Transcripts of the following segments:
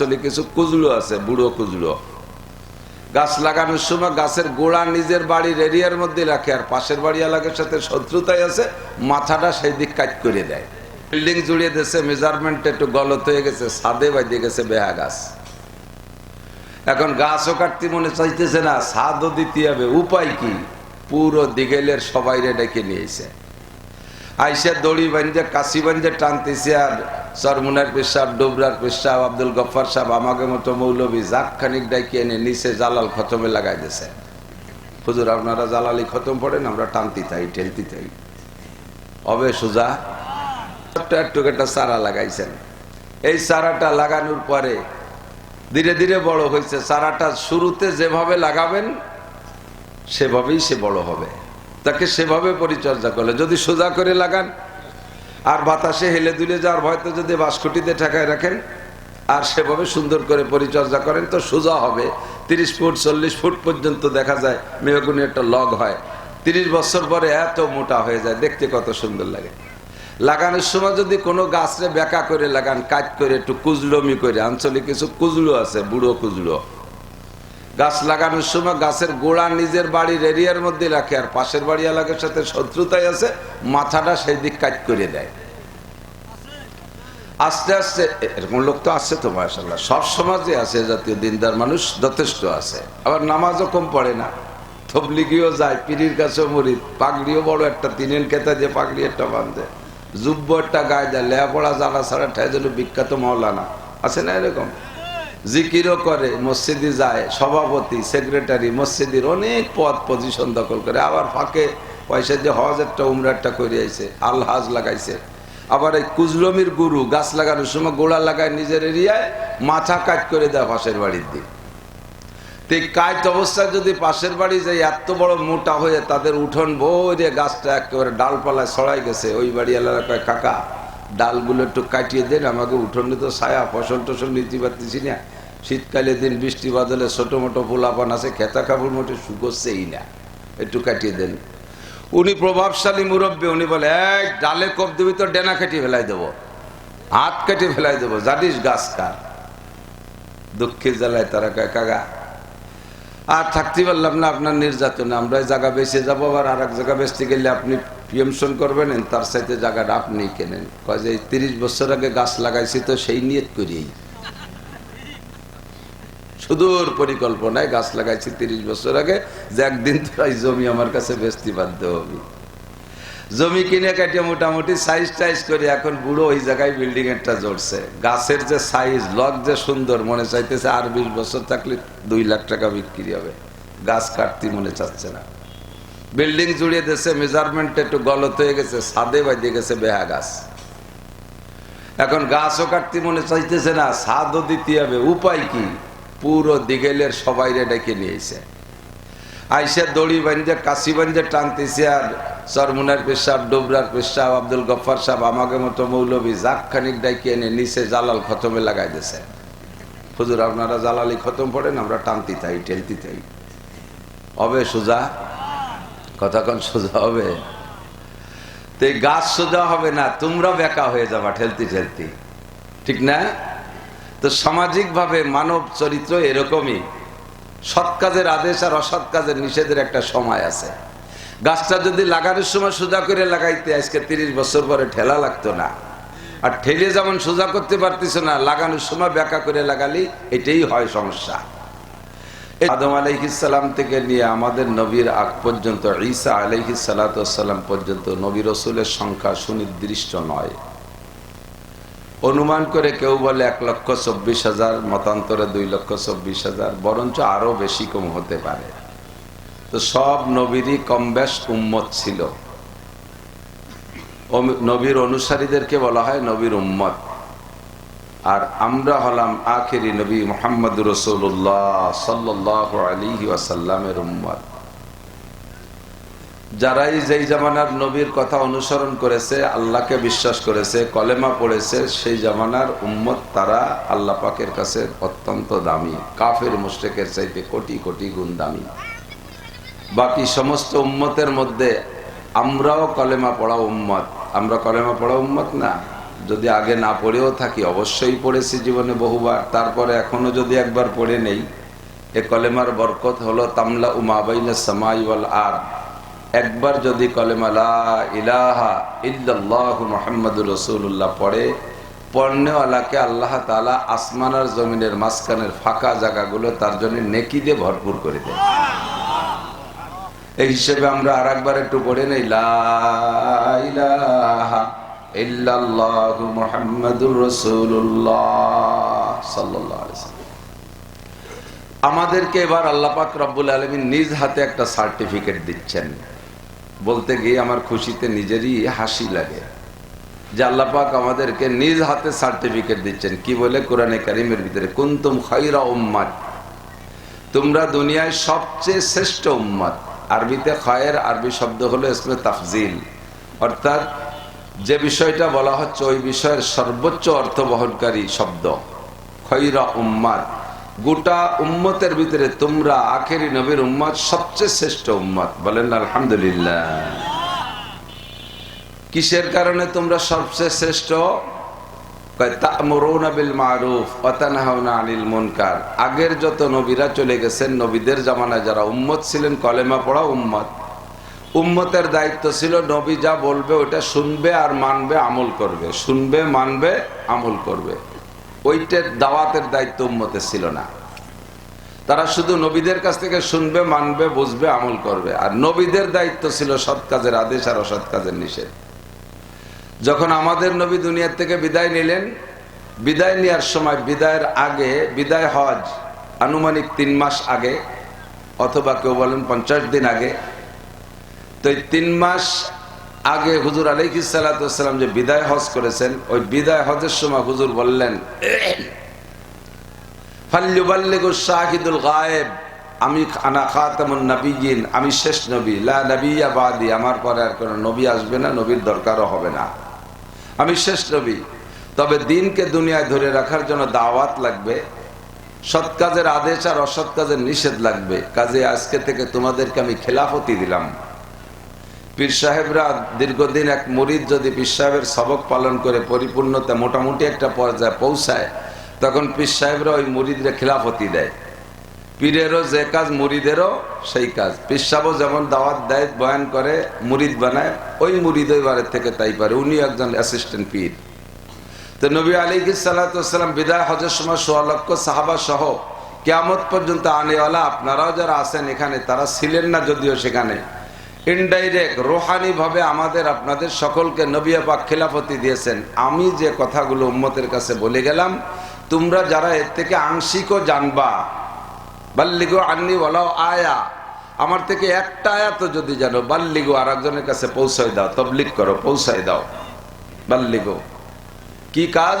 আসলে কিছু কুজলো আছে, বুড়ো কুজলো গাছ লাগানোর সময় গাছের গোড়া নিজের বাড়ির এরিয়ার মধ্যে রাখে, আর পাশের বাড়ি এলাকার সাথে শত্রুতাই আছে, মাথাটা সেই দিক কাজ করে দেয়। বিল্ডিং জুড়িয়ে দিয়েছে, মেজারমেন্ট একটু গলত হয়ে গেছে সাদে গেছে বেহা গাছ। এখন গাছও কাটতে মনে চাইতেছে না সাদও দিতে হবে, উপায় কি? পুরো দিগেলের সবাইরে ডেকে নিয়েছে আইসা দড়ি বান্ধে কাশি বান্ধে টানতেছে আর সরমুনার পেশাব, ডোবরার পেশাব, আব্দুল গফার সাহেব আমাকে মতো মৌলবী জাক খানিক ডাইকে এনে নিচে জালাল খতমে লাগাই দিছে হুজুর, আপনারা জালালি খতম পড়েন, আমরা টানতি থাই ঠেলতি থাই অবে সুজা, ছোট্ট একটু একটা চারা লাগাইছেন। এই চারাটা লাগানোর পরে ধীরে ধীরে বড় হয়েছে। চারাটা শুরুতে যেভাবে লাগাবেন, সেভাবেই সে বড় হবে। তাকে সেভাবে পরিচর্যা করলে। যদি সোজা করে লাগান, আর বাতাসে হেলে দুলে যাওয়ার ভয়তে যদি বাঁশকুটিতে ঠেকায় রাখেন, আর সেভাবে সুন্দর করে পরিচর্যা করেন, তো সোজা হবে। তিরিশ ফুট, চল্লিশ ফুট পর্যন্ত দেখা যায় মেহগুনি একটা লগ হয়। তিরিশ বছর পরে এত মোটা হয়ে যায়, দেখতে কত সুন্দর লাগে। লাগানোর সময় যদি কোনো গাছরে বেকা করে লাগান কাজ করে একটু কুজলমি করে, আঞ্চলিক কিছু কুজলো আছে, বুড়ো কুজলো। গাছ লাগানোর সময় গাছের গোড়া নিজের বাড়ির এরিয়ার মধ্যে রাখে আর পাশের বাড়ি এলাকার সাথে শত্রুতাই আছে, মাথাটা সেই দিক কাজ করে দেয়। আস্তে আস্তে, এরকম লোক তো আছে তো মাসাল্লাহ সব সমাজে আছে জাতীয় দিনদার মানুষ, যথেষ্ট আছে। আবার নামাজও কম পড়ে না। থবলিগিও যায় পিড়ির কাছেও মরিদ পাগড়িও বড় একটা, তিনের কেতা দিয়ে পাগড়ি একটা বাঁধে। জুব্ব একটা গায়ে দেয় লেহাপড়া জানা ছাড়া ঠায় যেন বিখ্যাত মৌলানা আছে না এরকম? জিকিরও করে, মসজিদে যায়, সভাপতি সেক্রেটারি মসজিদের অনেক পদ পজিশন দখল করে, আবার ফাঁকে পয়সা দিয়ে হজ একটা, উমরা একটা করে আইছে আলহাজ লাগাইছে। আবার এই কুজলমির গুরু গাছ লাগানোর সময় গোড়া লাগায় নিজের এরিয়ায়, মাথা কাজ করে দেয় পাশের বাড়ির দিক। তো কাজ অবস্থায় যদি পাশের বাড়ি যাই এত বড় মোটা হয়ে তাদের উঠোন ভরে গাছটা একেবারে ডালপালায় ছড়াই গেছে। ওই বাড়ি এলাকায় কাকা, ডালগুলো একটু কাটিয়ে দেন, আমাকে উঠোনে তো ছায়া ফসল টসল নিতে পারতেছি না। শীতকালে দিন বৃষ্টি বাদলে ছোটো মোটো পোলাপান আছে খেতা কাপড় মোটে শুকোচ্ছেই না। একটু কাটিয়ে দেন। উনি প্রভাবশালী মুরব্বী, উনি বলে এক ডালে কপ দিবি তো ডেনা কাটিয়ে ফেলাই দেবো, হাত কেটে ফেলাই দেবো, জানিস গাছ কার? দুঃখের জ্বালায় তারা কয়, কাকা, আর থাকতে পারলাম না আপনার নির্যাতনে, আমরা জায়গা বেঁচে যাব, আবার আর এক জায়গা বেচতে গেলে আপনি পিএমশন করবেন, তার সাথে জায়গাটা আপনি কেনেন। কয় যে তিরিশ বছর আগে গাছ লাগাইছি তো সেই নিয়ত করিই সুদূর পরিকল্পনায় গাছ লাগাইছি তিরিশ বছর আগে, যে একদিন তো এই জমি আমার কাছে বেচতে বাধ্য হবে। জমি কিনে কাটিয়ে মোটামুটি সাইজ টাইজ করে এখন বুড়ো ওই জায়গায় বিল্ডিং একটা জড়ছে। গাছের যে সাইজ লক যে সুন্দর, মনে চাইতেছে আর বিশ বছর থাকলে দুই লাখ টাকা বিক্রি হবে। গাছ কাটতে মনে চাচ্ছে না। বিল্ডিং জুড়িয়ে দিয়েছে মেজারমেন্ট একটু গলত হয়ে গেছে সাদে বাজিয়ে গেছে বেহা গাছ। এখন গাছও কাটতে মনে চাইতেছে না সাদও দিতে হবে। উপায় কি? পুরো দিগেলের সবাইরে ডেকে নিয়েছে। আইসা দড়ি বান্ধে কাশি বান্ধে টানতেছে আর সরমুনার পেশাব, ডোবরার পেশাব, আব্দুল গফার সাহেব আমাকে মতো মৌলবী জাক খানিক ডাইকে এনে নিচে জালাল খতমে লাগাই দিছে হুজুর, আপনারা জালালি খতম পড়েন, আমরা টানতে থাই ঠেলতি থাই হবে সোজা? কথাক্ষণ সোজা হবে? তো গাছ সোজা হবে না, তোমরা বেকা হয়ে যাবা ঠেলতি ঠেলতি। ঠিক না? তো সামাজিকভাবে মানব চরিত্র এরকমই। সৎ কাজের আদেশ আর অসৎ কাজের নিষেধের একটা সময় আছে। গাছটা যদি লাগানোর সময় সোজা করে লাগাইতে, আজকে তিরিশ বছর পরে ঠেলা লাগতো না। আর ঠেলে যেমন সোজা করতে পারতিস না, লাগানোর সময় ব্যাকা করে লাগালি, এটাই হয় সমস্যা। আদম আলাইহিসাল্লাম থেকে নিয়ে আমাদের নবীর আগ পর্যন্ত, ঈসা আলাইহিসাল্লাম পর্যন্ত নবী রসুলের সংখ্যা সুনির্দিষ্ট নয়। অনুমান করে কেউ বলে এক লক্ষ চব্বিশ হাজার, মতান্তরে দুই লক্ষ চব্বিশ হাজার, বরঞ্চ আরও বেশি কম হতে পারে। তো সব নবীরই কম বেশ উম্মত ছিল। নবীর অনুসারীদেরকে বলা হয় নবীর উম্মত। আর আমরা হলাম আখেরি নবী মোহাম্মদ রসুল্লাহ সাল্লাহ আলী ওয়াসাল্লামের উম্মত। যারাই যেই জামানার নবীর কথা অনুসরণ করেছে, আল্লাহকে বিশ্বাস করেছে, কলেমা পড়েছে, সেই জামানার উম্মত তারা আল্লাহ পাকের কাছে অত্যন্ত দামি। কাফের মুশরেকের চাইতে কোটি কোটি গুণ দামি। বাকি সমস্ত উম্মতের মধ্যে আমরাও কলেমা পড়া উম্মত। আমরা কলেমা পড়া উম্মত না। যদি আগে না পড়েও থাকি, অবশ্যই পড়েছি জীবনে বহুবার। তারপরে এখনও যদি একবার পড়ে নেই, এ কলেমার বরকত হলো তামলা উমাবাইন সামাই ওয়াল আর একবার যদি কলেমা লা ইলাহা ইল্লাল্লাহু মুহাম্মাদুর রাসূলুল্লাহ পড়ে পড়নেওয়ালাকে আল্লাহ তাআলা আসমান আর জমিনের মাঝখানের ফাঁকা জায়গাগুলো তার জন্য নেকি দিয়ে ভরপুর করে দেয় এই হিসেবে আমরা আর একবার একটু পড়ে নেই। আমাদেরকে এবার আল্লাহ পাক রব্বুল আলমিন নিজ হাতে একটা সার্টিফিকেট দিচ্ছেন বলতে গিয়ে আমার খুশিতে নিজেরই হাসি লাগে। যে আল্লাহ পাক আমাদেরকে নিজ হাতে সার্টিফিকেট দিচ্ছেন। কি বলে? কোরআনে কারিমের ভিতরে, কুন্তুম খাইরা উম্মাদ তোমরা দুনিয়ায় সবচেয়ে শ্রেষ্ঠ উম্মাদ আরবিতে খয়ের আরবি শব্দ হলো ইসমে তাফজিল। অর্থাৎ যে বিষয়টা বলা হচ্ছে, ওই বিষয়ের সর্বোচ্চ অর্থ বহনকারী শব্দ। খৈরা উম্মাদ গোটা উম্মতের ভিতরে তোমরা আখেরি নবীর উম্মত সবচেয়ে শ্রেষ্ঠ উম্মত। বলেন আলহামদুলিল্লাহ। কিসের কারণে তোমরা সবচেয়ে শ্রেষ্ঠ? আগের যত নবীরা চলে গেছেন, নবীদের জামানায় যারা উম্মত ছিলেন, কলেমা পড়া উম্মত। উম্মতের দায়িত্ব ছিল নবী যা বলবে ওটা শুনবে আর মানবে, আমল করবে। শুনবে, মানবে, আমল করবে। ওইটার দাওয়াতের দায়িত্ব উম্মতের ছিল না। তারা শুধু নবীদের কাছ থেকে শুনবে, মানবে, বুঝবে, আমল করবে। আর নবীদের দায়িত্ব ছিল সৎ কাজের আদেশ আর অসৎ কাজের নিষেধ। যখন আমাদের নবী দুনিয়ার থেকে বিদায় নিলেন, বিদায় নেওয়ার সময় বিদায়ের আগে, বিদায় হজ আনুমানিক তিন মাস আগে, অথবা কেউ বলেন পঞ্চাশ দিন আগে, তো এই তিন মাস আগে হুজুর আলহি সাল্লাম যে বিদায় হজ করেছেন, ওই বিদায় হজের সময় হুজুর বললেন শাহিদুল গায়েব, আমি আনা খাতামুন নবীন আমি শেষ নবী, লা নবিয়া বাদি, আমার পরে আর কোনো নবী আসবে না, নবীর দরকারও হবে না। আমি শেষ নবী, তবে দিনকে দুনিয়ায় ধরে রাখার জন্য দাওয়াত লাগবে, সৎ কাজের আদেশ আর অসৎ কাজের নিষেধ লাগবে। কাজে আজকে থেকে তোমাদেরকে আমি খেলাফতি দিলাম। পীর সাহেবরা দীর্ঘদিন এক মুরিদ যদি পীর সাহেবের সবক পালন করে পরিপূর্ণতা মোটামুটি একটা পর্যায়ে পৌঁছায়, তখন পীর সাহেবরা ওই মুরিদরে খেলাফতি দেয়। পীরেরও যে কাজ, মুরিদেরও সেই কাজ। পীর সাহেবও যেমন দাওয়াত দেয় বয়ান করে, মুরিদ বানায়, ওই মুরিদ ওইবারের থেকে তাই পারে। উনি একজন অ্যাসিস্ট্যান্ট পীর। তো নবী আলী সাল্লাম বিদায় হজের সময় সোয়া লক্ষ সাহাবা সহ কেয়ামত পর্যন্ত আনেওয়ালা, আপনারাও যারা আছেন এখানে, তারা ছিলেন না যদিও সেখানে। ইনডাইরেক্ট রোহানি ভাবে আমাদের আপনাদের সকলকে নবিয়া পাক খেলাফতি দিয়েছেন। আমি যে কথাগুলো উম্মতের কাছে বলে গেলাম, তোমরা যারা এর থেকে আংশিকও জানবা, বাল্লিগো আন্নি বলাও আয়া, আমার থেকে একটা আয়াত যদি জানো, বাল্লিগো আর একজনের কাছে পৌঁছায় দাও তবলিক করো, পৌঁছায় দাও। বাল্লিগো, কি কাজ?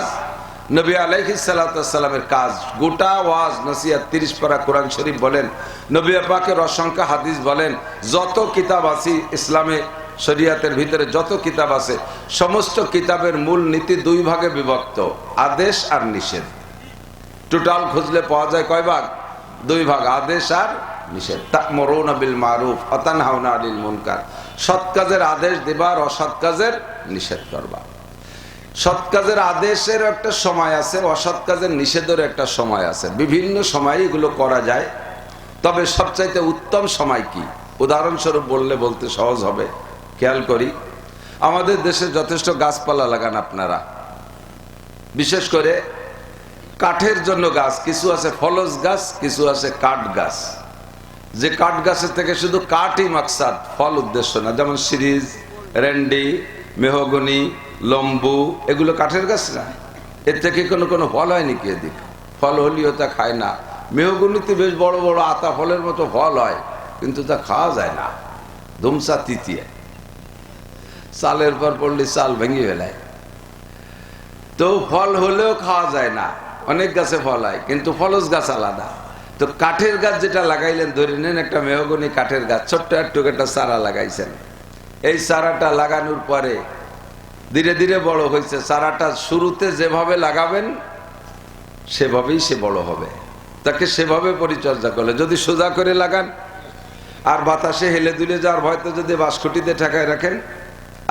নবী আলাইহি সালামের কাজ, গোটা ওয়াজ নসিয়াত তিরিশ পারা কোরআন শরীফ বলেন, নবী পাকের অসংখ্য হাদিস বলেন, যত কিতাব আছে ইসলামে শরিয়াতের ভিতরে যত কিতাব আছে, সমস্ত কিতাবের মূল নীতি দুই ভাগে বিভক্ত, আদেশ আর নিষেধ। টোটাল খুঁজলে পাওয়া যায় কয় ভাগ? দুই ভাগ, আদেশ আর নিষেধ। তাকমরুনা বিল মারুফ অতানহাউনা আনিল মুনকার। সৎ কাজের আদেশ দিবার অসৎ কাজের নিষেধ করবা। সৎ কাজের আদেশের একটা সময় আছে, অসৎ কাজের নিষেধের একটা সময় আছে। বিভিন্ন সময় এগুলো করা যায়। তবে সবচাইতে উত্তম সময় কি? উদাহরণস্বরূপ বললে বলতে সহজ হবে। খেয়াল করি। আমাদের দেশে যথেষ্ট গাছপালা লাগান আপনারা। বিশেষ করে কাঠের জন্য গাছ, কিছু আছে ফলস গাছ, কিছু আছে কাঠ গাছ। যে কাঠ গাছের থেকে শুধু কাঠই মাকসাদ, ফল উদ্দেশ্য না। যেমন সিরিজ, রেন্ডি, মেহগনি লম্বু, এগুলো কাঠের গাছ না। এর থেকে কোনো কোনো ফল হয় নাকি এদিক? ফল হলিও তা খায় না। মেহগুনিতে বেশ বড় বড় আতা ফলের মতো ফল হয়, কিন্তু তা খাওয়া যায় না। ধুমসা তৃতীয়। চালের পর পড়লে চাল ভেঙে ফেলায়। তো ফল হলেও খাওয়া যায় না। অনেক গাছে ফল হয়, কিন্তু ফলস গাছ আলাদা। তো কাঠের গাছ যেটা লাগাইলেন, ধরে নেন একটা মেহগনি কাঠের গাছ, ছোট্ট একটু একটা চারা লাগাইছেন। এই চারাটা লাগানোর পরে ধীরে ধীরে বড় হয়েছে। চারাটা শুরুতে যেভাবে লাগাবেন, সেভাবেই সে বড় হবে। তাকে সেভাবে পরিচর্যা করলে, যদি সোজা করে লাগান, আর বাতাসে হেলে দুলে যাওয়ার ভয়তে যদি বাঁশখুটিতে ঠেকায় রাখেন,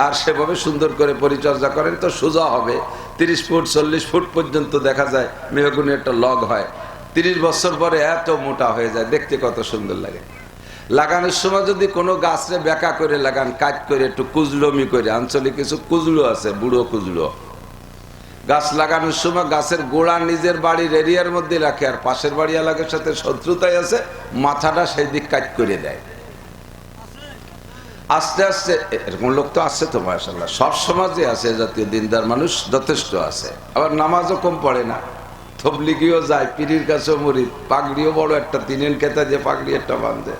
আর সেভাবে সুন্দর করে পরিচর্যা করেন, তো সোজা হবে। তিরিশ ফুট, চল্লিশ ফুট পর্যন্ত দেখা যায় মেহগুনি একটা লগ হয়। তিরিশ বছর পরে এত মোটা হয়ে যায়, দেখতে কত সুন্দর লাগে। লাগানোর সময় যদি কোনো গাছরে বেকা করে লাগান কাজ করে একটু কুজলমি করে, আঞ্চলিক কিছু কুজলো আছে, বুড়ো কুজলো। গাছ লাগানোর সময় গাছের গোড়া নিজের বাড়ির এরিয়ার মধ্যে রাখে, আর পাশের বাড়ি এলাকার সাথে শত্রুতাই আছে, মাথাটা সেই দিক কাজ করে দেয়। আস্তে আস্তে, এরকম লোক তো আছে তো মাসাল্লাহ সব সমাজে আছে জাতীয় দিনদার মানুষ, যথেষ্ট আছে। আবার নামাজও কম পড়ে না। থবলিগিও যায় পিড়ির কাছেও মরিদ পাগড়িও বড় একটা তিনেন কেতা যে পাগড়ি একটা বাঁধে।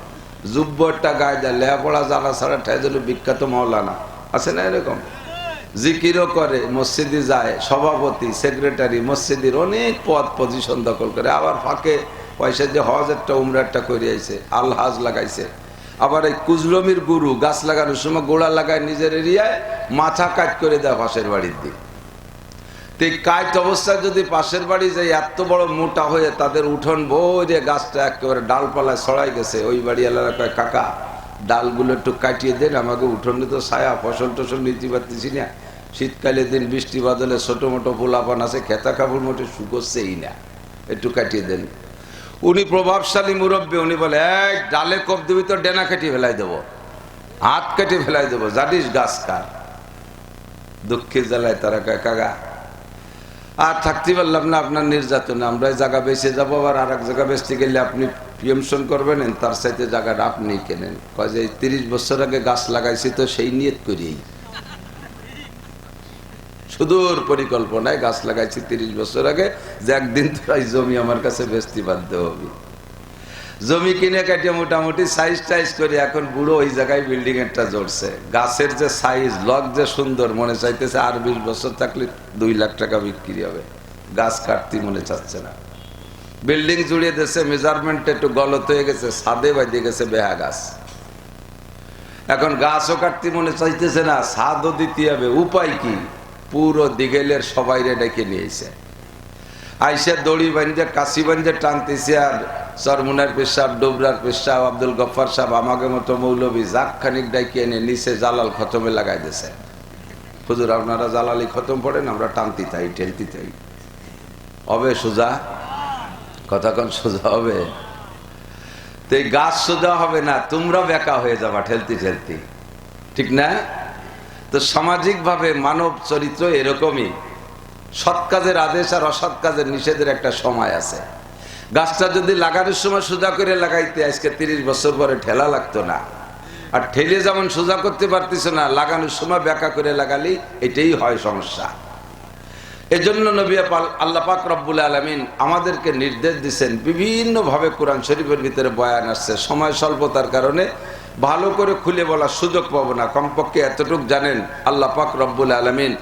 জুব্ব একটা গায়ে যায় লেহাপড়া জানা ছাড়া ঠাই যেন বিখ্যাত মাওলানা। আছে না এরকম? জিকিরও করে, মসজিদে যায়, সভাপতি, সেক্রেটারি, মসজিদের অনেক পদ পজিশন দখল করে, আবার ফাঁকে পয়সা যে হজ একটা, উমরা একটা করে আইছে, আলহাজ লাগাইছে। আবার এই কুজলমির গুরু গাছ লাগানোর সময় গোড়া লাগায় নিজের এরিয়ায়, মাথা কাজ করে দেয় পাশের বাড়ির দিক। তো কাজ অবস্থায় যদি পাশের বাড়ি যায়, এত বড় মোটা হয়ে তাদের উঠোন বইরে গাছটা একেবারে ডালপালায় ছড়াই গেছে। ওই বাড়ি এলাকা কয়, কাকা, ডালগুলো একটু কাটিয়ে দেন, আমাকে উঠোনে তো ছায়া, ফসল টসল নিতে পারতেছি না। শীতকালের দিন বৃষ্টি বাদলে ছোট মোটো পোলাপান আছে খেতা কাপড় মোটে শুকোচ্ছেই না। একটু কাটিয়ে দেন। উনি প্রভাবশালী মুরব্বী, উনি বলে এক ডালে কপ দিবি তো ডেনা কেটে ফেলাই দেবো, হাত কেটে ফেলাই দেবো, জানিস গাছ কার? দুঃখের জ্বালায় তারা কাকা আর থাকতে পারলাম না, আপনার নির্যাতনে। আমরা জায়গা বেঁচে যাব, আবার আর এক জায়গা বেচতে গেলে আপনি প্রিয়মশন করবেন তার সাথে জায়গাটা আপনি কেনেন। কয় যে তিরিশ বছর আগে গাছ লাগাইছি তো সেই নিয়ত করিয়েই সুদূর পরিকল্পনায় গাছ লাগাইছি তিরিশ বছর আগে, যে একদিন তো জমি আমার কাছে বেচতে বাধ্য হবে। জমি কিনে কাটিয়ে মোটামুটি সাইজ টাইজ করে এখন বুড়ো ওই জায়গায় বিল্ডিং একটা জড়ছে। গাছের যে সাইজ লক যে সুন্দর, মনে চাইতেছে আর বিশ বছর থাকলে দুই লাখ টাকা বিক্রি হবে। গাছ কাটতে মনে চাচ্ছে না। বিল্ডিং জুড়িয়ে দিয়েছে মেজারমেন্ট একটু গলত হয়ে গেছে সাদে বাঁধিয়ে গেছে বেহা গাছ। এখন গাছও কাটতে মনে চাইতেছে না সাদও দিতে হবে। উপায় কি? পুরো দিগেলের সবাইরে ডেকে নিয়েছে আইসে দড়ি বান্ধে কাশি বান্ধে টানতেছে আর সরমুনার পেশাব, ডোবরার পেশাব, আব্দুল গফার সাহেব আমাকে মতো মৌলবী জাক খানিক ডাইকে এনে নিচে জালাল খতমে লাগাই দিছে হুজুর, আপনারা জালালি খতম পড়েন, আমরা টানতে তাই, ঠেলতে তাই। হবে সোজা? কথাক্ষণ সোজা হবে? তো এই গাছ সোজা হবে না, তোমরা বেকা হয়ে যাবা, ঠেলতে ঠেলতে। ঠিক না? তো সামাজিকভাবে মানব চরিত্র এরকমই। সৎ কাজের আদেশ আর অসৎ কাজের নিষেধের একটা সময় আছে। গাছটা যদি লাগানোর সময় সোজা করে লাগাইতে, আজকে তিরিশ বছর পরে ঠেলা লাগতো না। আর ঠেলে যেমন সোজা করতে পারতিস না, লাগানোর সময় ব্যাকা করে লাগালি এটাই হয় সমস্যা। এজন্য নবী আল্লাহ পাক রব্বুল আলমিন আমাদেরকে নির্দেশ দিচ্ছেন বিভিন্নভাবে কোরআন শরীফের ভিতরে বয়ান আসছে। সময় স্বল্পতার কারণে ভালো করে খুলে বলার সুযোগ পাবো না। কমপক্ষে এতটুক জানেন আল্লাহ পাক রব্বুল আলমিন।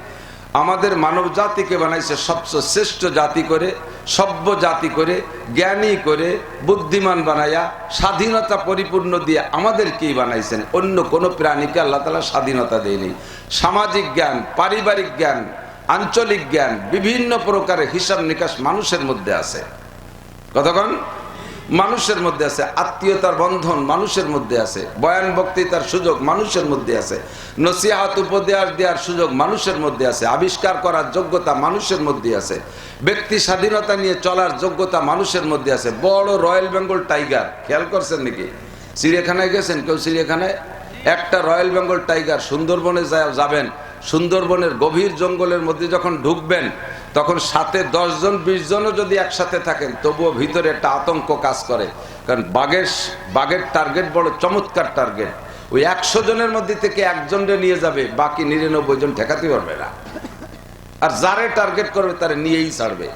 আমাদের মানব জাতিকে বানাইছে সবচেয়ে শ্রেষ্ঠ জাতি করে, সভ্য জাতি করে, জ্ঞানী করে, বুদ্ধিমান বানাইয়া, স্বাধীনতা পরিপূর্ণ দিয়ে আমাদেরকেই বানাইছেন। অন্য কোনো প্রাণীকে আল্লাহ তালা স্বাধীনতা দেয়নি। সামাজিক জ্ঞান, পারিবারিক জ্ঞান, আঞ্চলিক জ্ঞান, বিভিন্ন প্রকারের হিসাব নিকাশ মানুষের মধ্যে আছে। কতক্ষণ? মানুষের মধ্যে আছে, আত্মীয়তার বন্ধন মানুষের মধ্যে আছে, বয়ান বক্তৃতার সুযোগ মানুষের মধ্যে আছে, নসিহাত উপদেশ দেওয়ার সুযোগ মানুষের মধ্যে আছে, আবিষ্কার করার যোগ্যতা মানুষের মধ্যে আছে, ব্যক্তি স্বাধীনতা নিয়ে চলার যোগ্যতা মানুষের মধ্যে আছে, বড় রয়্যাল বেঙ্গল টাইগার, খেয়াল করছেন নাকি? চিড়িয়াখানায় গেছেন? কেউ চিড়িয়াখানায়? একটা রয়্যাল বেঙ্গল টাইগার সুন্দরবনে যাবেন সুন্দরবনের গভীর জঙ্গলের মধ্যে যখন ঢুকবেন, তখন সাথে জন বিশ জনও যদি একসাথে থাকেন, তবুও ভিতরে একটা আতঙ্ক কাজ করে। কারণ বাঘের বাঘের টার্গেট বড় চমৎকার টার্গেট ওই একশো জনের মধ্যে থেকে একজনরে নিয়ে যাবে, বাকি নিরানব্বই জন ঠেকাতে পারবে না। আর যারে টার্গেট করবে, তারে নিয়েই ছাড়বে।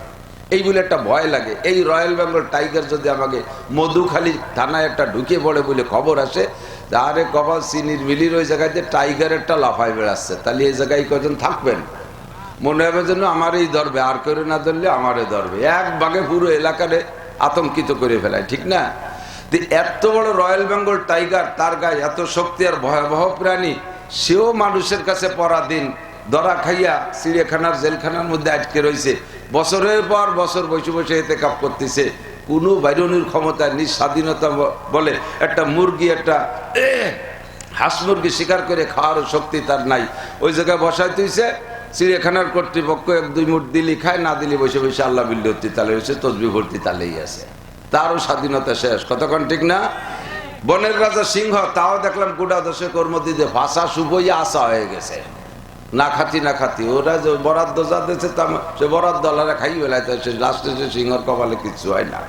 এই বলে একটা ভয় লাগে। এই রয়্যাল বেঙ্গল টাইগার যদি আমাকে মধুখালী থানায় একটা ঢুকে পড়ে বলে খবর আসে আরে কপাল চিনির মিলির ওই জায়গায় যে টাইগারেরটা লাফায় বেড়াচ্ছে। তাহলে এই জায়গায় কজন থাকবেন? মনে হবে যেন আমারই ধরবে, আর করে না ধরলে আমারে ধরবে। এক বাঘে পুরো এলাকারে আতঙ্কিত করে ফেলায়, ঠিক না? এত বড় রয়্যাল বেঙ্গল টাইগার, তার গায়ে এত শক্তি আর ভয়াবহ প্রাণী, সেও মানুষের কাছে পরাধীন। দরা খাইয়া চিড়িয়াখানার, জেলখানার মধ্যে আটকে রয়েছে। বছরের পর বছর বসে বসে এতে কাপ করতেছে। কোনো বাইরনির ক্ষমতা নিজ স্বাধীনতা বলে একটা মুরগি, একটা হাঁস মুরগি শিকার করে খাওয়ার শক্তি তার নাই। ওই জায়গায় বসায় তুইছে, চিড়িয়াখানার কর্তৃপক্ষ এক, দুই মুঠ দিলি খায়, না দিলি বসে বসে আল্লাহ বিল্লতি তালে হয়েছে তসবি ভর্তি তালেই আছে। তারও স্বাধীনতা শেষ। কতক্ষণ ঠিক না? বনের রাজা সিংহ, তাও দেখলাম গোটা দশে কর্মদিতে ভাষা শুভই আসা হয়ে গেছে। না খাতি না খাতি। ওরা যে বরাদ্দ যা দিয়েছে তা সে বরাদ্দ আল্লাহরা খাই বেলায় সে লাস্টে সে সিংহর কপালে কিছু হয় না।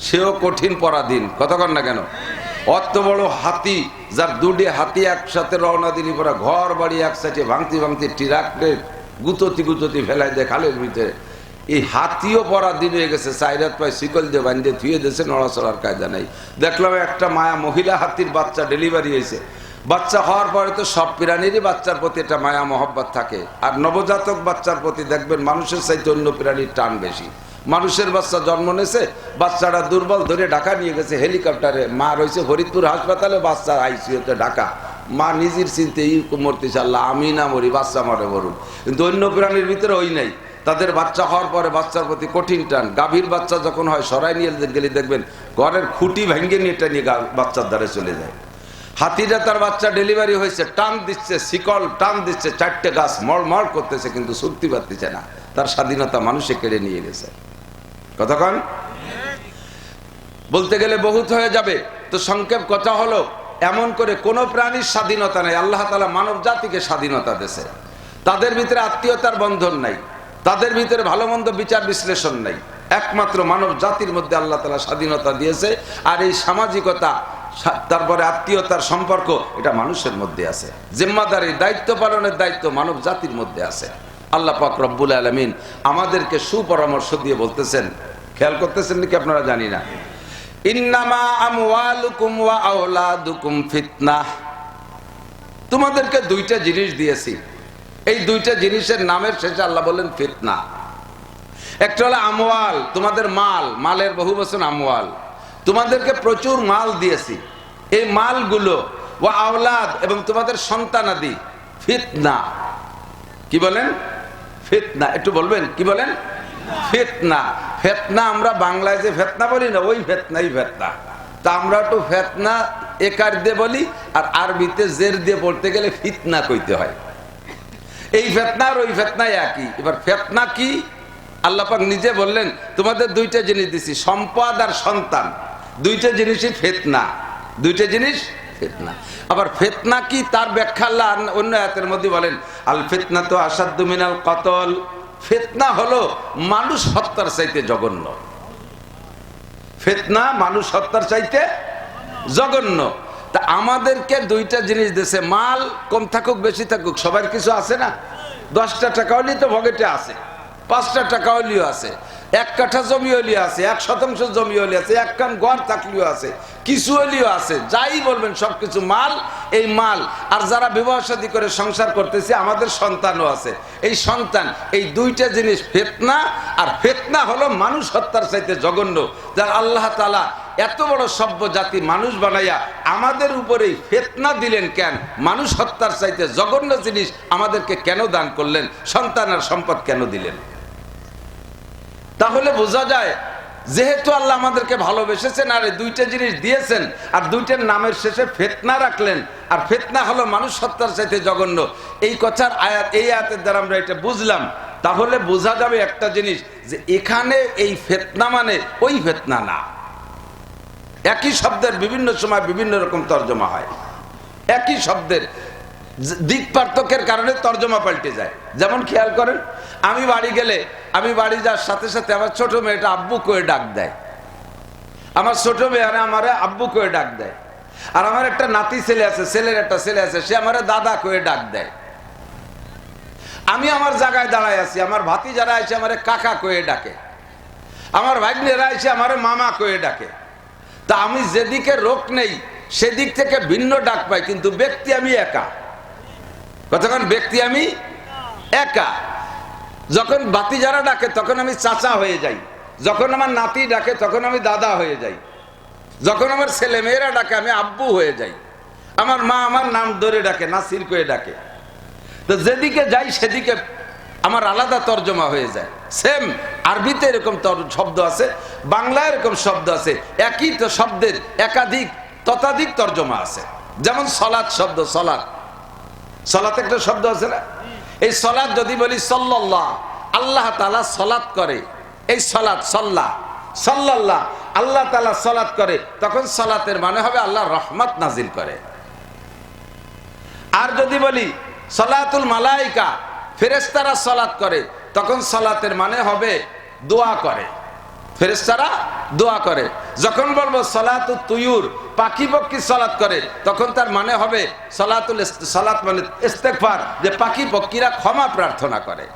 সেও কঠিন পরাধীন। কতক্ষণ না কেন? অত বড় হাতি, যার দুটি হাতি একসাথে রওনা দিলি, পরা ঘর বাড়ি একসাথে ভাঙতি ভাঙতি টিরাকটে গুততি গুততি ফেলাই দেয় খালের ভিতরে। এই হাতিও পরাধীন হয়ে গেছে। সাইরাত পায়, শিকল দিয়ে বান্ধে ধুয়ে দিয়েছে, নড়াচড়ার কায়দা নাই। দেখলাম একটা মায়া মহিলা হাতির বাচ্চা ডেলিভারি হয়েছে। বাচ্চা হওয়ার পরে তো সব প্রাণীরই বাচ্চার প্রতি একটা মায়া, মহব্বত থাকে। আর নবজাতক বাচ্চার প্রতি দেখবেন মানুষের চাইতে অন্য প্রাণীর টান বেশি। মানুষের বাচ্চা জন্ম নিয়েছে, বাচ্চাটা দুর্বল ধরে ঢাকা নিয়ে গেছে, হেলিকপ্টারে। মা রয়েছে হরিদপুর হাসপাতালে বাচ্চা আইসিউতে ঢাকা। মা নিজের চিনতে ই মরতেছে আমি না মরি, বাচ্চা মরে মরুন কিন্তু অন্য প্রাণীর ভিতরে ওই নাই। তাদের বাচ্চা হওয়ার পরে বাচ্চার প্রতি কঠিন টান। গাভীর বাচ্চা যখন হয়, সরাই নিয়ে গেলে দেখবেন, ঘরের খুঁটি ভেঙে নিয়ে এটা নিয়ে বাচ্চার দ্বারে চলে যায়। হাতিটা তার বাচ্চা ডেলিভারি হয়েছে, টান দিচ্ছে, শিকল টান দিচ্ছে, চারটে গাছ মড়মড় করতেছে, কিন্তু শক্তি পাচ্ছে না। তার স্বাধীনতা মানুষে কেড়ে নিয়ে গেছে। কতক্ষণ বলতে গেলে বহুত হয়ে যাবে। তো সংক্ষেপ কথা হলো, এমন করে কোনো প্রাণীর স্বাধীনতা নেই। আল্লাহ তালা মানব জাতিকে স্বাধীনতা দেছে। তাদের ভিতরে আত্মীয়তার বন্ধন নাই। তাদের ভিতরে ভালো মন্দ বিচার বিশ্লেষণ নাই। একমাত্র মানব জাতির মধ্যে আল্লাহ তালা স্বাধীনতা দিয়েছে। আর এই সামাজিকতা তারপরে আত্মীয়তার সম্পর্ক, এটা মানুষের মধ্যে আছে। জিম্মাদারি দায়িত্ব পালনের দায়িত্ব মানব জাতির মধ্যে আছে। আল্লাহ পাক রব্বুল আলমিন আমাদেরকে সুপরামর্শ দিয়ে বলতেছেন। খেয়াল করতেছেন নাকি আপনারা জানি না? ইন্নামা আমওয়ালুকুম ওয়া আওলাদুকুম ফিতনাহ তোমাদেরকে দুইটা জিনিস দিয়েছি। এই দুইটা জিনিসের নামের শেষে আল্লাহ বললেন ফিতনা। একটা হলো আমওয়াল, তোমাদের মাল, মালের বহু বছর আমওয়াল। তোমাদেরকে প্রচুর মাল দিয়েছি। এই মালগুলো ও আওলাদ এবং তোমাদের সন্তানাদি, ফিতনা। কি বলেন? ফিতনা, একটু বলবেন? কি বলেন? ফেতনা। ফেতনা আমরা বাংলায় যে ফেতনা বলি না, ওই ফেতনাই ফেতনা। তা আমরা একটু ফেতনা একার দিয়ে বলি, আর আরবিতে জের দিয়ে পড়তে গেলে ফিতনা কইতে হয়। এই ফেতনা আর ওই ফেতনাই একই। এবার ফেতনা কি? আল্লাপাক নিজে বললেন, তোমাদের দুইটা জিনিস দিছি, সম্পদ আর সন্তান। দুইটা জিনিসই ফেতনা। দুইটা জিনিস ফেতনা। আবার ফেতনা কি? তার ব্যাখ্যা আল্লাহ অন্য হাতের মধ্যে বলেন, আল ফেতনা তো আসাদ্দু মিনাল কতল। ফেতনা হলো মানুষ হত্যার চাইতে জঘন্য। ফেতনা মানুষ হত্যার চাইতে জঘন্য। তা আমাদেরকে দুইটা জিনিস দেশে মাল কম থাকুক, বেশি থাকুক, সবার কিছু আছে না? দশটা টাকা হলেই তো ভগেটে আছে, পাঁচটা টাকা হলেও আছে। এক কাঠা জমি হলিও আছে, এক শতাংশ জমি হলি আছে, এক কান গড় থাকলেও আছে, কিছু হলিও আছে, যাই বলবেন সবকিছু মাল, এই মাল। আর যারা বিবাহ শাদী করে সংসার করতেছে, আমাদের সন্তানও আছে। এই সন্তান, এই দুইটা জিনিস, ফেতনা আর ফেতনা হলো মানুষ হত্যার চাইতে জঘন্য, যার আল্লাহ তালা এত বড় সভ্য জাতি মানুষ বানাইয়া আমাদের উপরেই ফেতনা দিলেন কেন? মানুষ হত্যার চাইতে জঘন্য জিনিস আমাদেরকে কেন দান করলেন? সন্তান আর সম্পদ কেন দিলেন? তাহলে বোঝা যায়, যেহেতু আল্লাহ আমাদেরকে ভালোবেসেছেন আর এই দুইটা জিনিস দিয়েছেন, আর দুইটার নামের শেষে ফেতনা রাখলেন, আর ফেতনা হলো মানুষ সত্তার চাইতে জঘন্য। এই কথার আয়াত, এই আয়াতের দ্বারা আমরা এটা বুঝলাম। তাহলে বোঝা যাবে একটা জিনিস, যে এখানে এই ফেতনা মানে ওই ফেতনা না। একই শব্দের বিভিন্ন সময় বিভিন্ন রকম তর্জমা হয়। একই শব্দের দিক পার্থক্যের কারণে তর্জমা পাল্টে যায়। যেমন খেয়াল করেন, আমি বাড়ি গেলে আমি বাড়ি যাওয়ার সাথে সাথে আমার ছোট মেয়েটা আব্বু করে ডাক দেয়। আমার ছোট মেয়েরা আমারে আব্বু করে ডাক দেয়। আর আমার একটা নাতি ছেলে আছে, ছেলের একটা ছেলে আছে, সে আমার দাদা করে ডাক দেয়। আমি আমার জায়গায় দাঁড়ায় আছি, আমার ভাতি যারা আছে আমার কাকা কয়ে ডাকে। আমার ভাগ্নেরা আছে আমার মামা কয়ে ডাকে। তা আমি যেদিকে রোগ নেই, সেদিক থেকে ভিন্ন ডাক পাই, কিন্তু ব্যক্তি আমি একা। কতক্ষণ? ব্যক্তি আমি একা। যখন বাতি যারা ডাকে, তখন আমি চাচা হয়ে যাই। যখন আমার নাতি ডাকে, তখন আমি দাদা হয়ে যাই। যখন আমার ছেলে মেয়েরা ডাকে, আমি আব্বু হয়ে যাই। আমার মা আমার নাম ধরে ডাকে, নাসির করে ডাকে। তো যেদিকে যাই, সেদিকে আমার আলাদা তর্জমা হয়ে যায়। সেম আরবিতে এরকম শব্দ আছে, বাংলায় এরকম শব্দ আছে। একই তো শব্দের একাধিক, ততাধিক তর্জমা আছে। যেমন সলাৎ শব্দ, সলাৎ। সলাৎ একটা শব্দ আছে না? এই সলাদ যদি বলি সল্লাহ আল্লাহ তালা সলাদ করে। এই সলাদ সল্লাহ সল্লাহ আল্লাহ তালা সলাদ করে, তখন সলাতের মানে হবে আল্লাহ রহমত নাজিল করে। আর যদি বলি সলাতুল মালাইকা ফেরেস্তারা সলাৎ করে, তখন সলাতের মানে হবে দোয়া করে। ফেরেস্তারা দোয়া করে। যখন বলব সলাতু তুয়ুর, পাখি পক্ষী সলাত করে, তখন তার মানে হবে সলাতুল সলাৎ মানে ইস্তেকফার যে পাখি পক্ষীরা ক্ষমা প্রার্থনা করে।